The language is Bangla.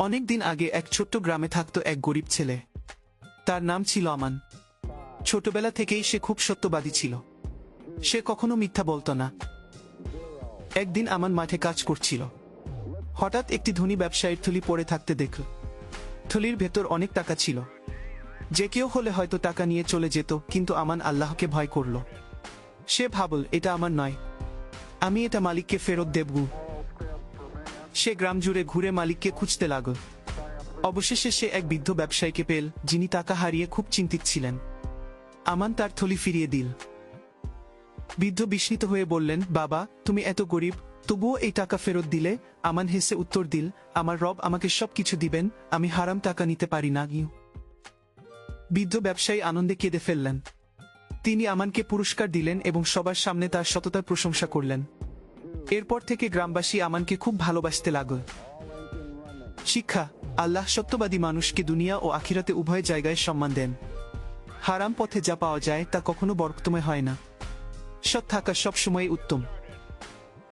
অনেক দিন আগে এক ছোট্ট গ্রামে থাকত এক গরিব ছেলে। তার নাম ছিল আমান। ছোটবেলা থেকেই সে খুব সত্যবাদী ছিল। সে কখনো মিথ্যা বলতো না। একদিন আমান মাঠে কাজ করছিল। হঠাৎ একটি ধনী ব্যবসায়ীর থলি পড়ে থাকতে দেখল। থলির ভেতর অনেক টাকা ছিল। যে কেউ হলে হয়তো টাকা নিয়ে চলে যেত, কিন্তু আমান আল্লাহকে ভয় করল। সে ভাবল, এটা আমার নয়। আমি এটা মালিককে ফেরত দেব সে গ্রাম জুড়ে ঘুরে মালিককে খুঁজতে লাগল অবশেষে সে এক বৃদ্ধ ব্যবসায়ীকে পেল, যিনি টাকা হারিয়ে খুব চিন্তিত ছিলেন। আমান তার থলি ফিরিয়ে দিল। বৃদ্ধ বিস্মিত হয়ে বললেন, বাবা, তুমি এত গরিব, তবুও এই টাকা ফেরত দিলে? আমান হেসে উত্তর দিল, আমার রব আমাকে সব কিছু দিবেন, আমি হারাম টাকা নিতে পারি না ইউ বৃদ্ধ ব্যবসায়ী আনন্দে কেঁদে ফেললেন। তিনি আমানকে পুরস্কার দিলেন এবং সবার সামনে তার সততার প্রশংসা করলেন। এরপর থেকে গ্রামবাসী আমানকে খুব ভালোবাসতে লাগল। শিক্ষা, আল্লাহ সত্যবাদী মানুষকে দুনিয়া ও আখিরাতে উভয় জায়গায় সম্মান দেন। হারাম পথে যা পাওয়া যায় তা কখনো বরক্তময় হয় না। সৎ থাকা সবসময় উত্তম।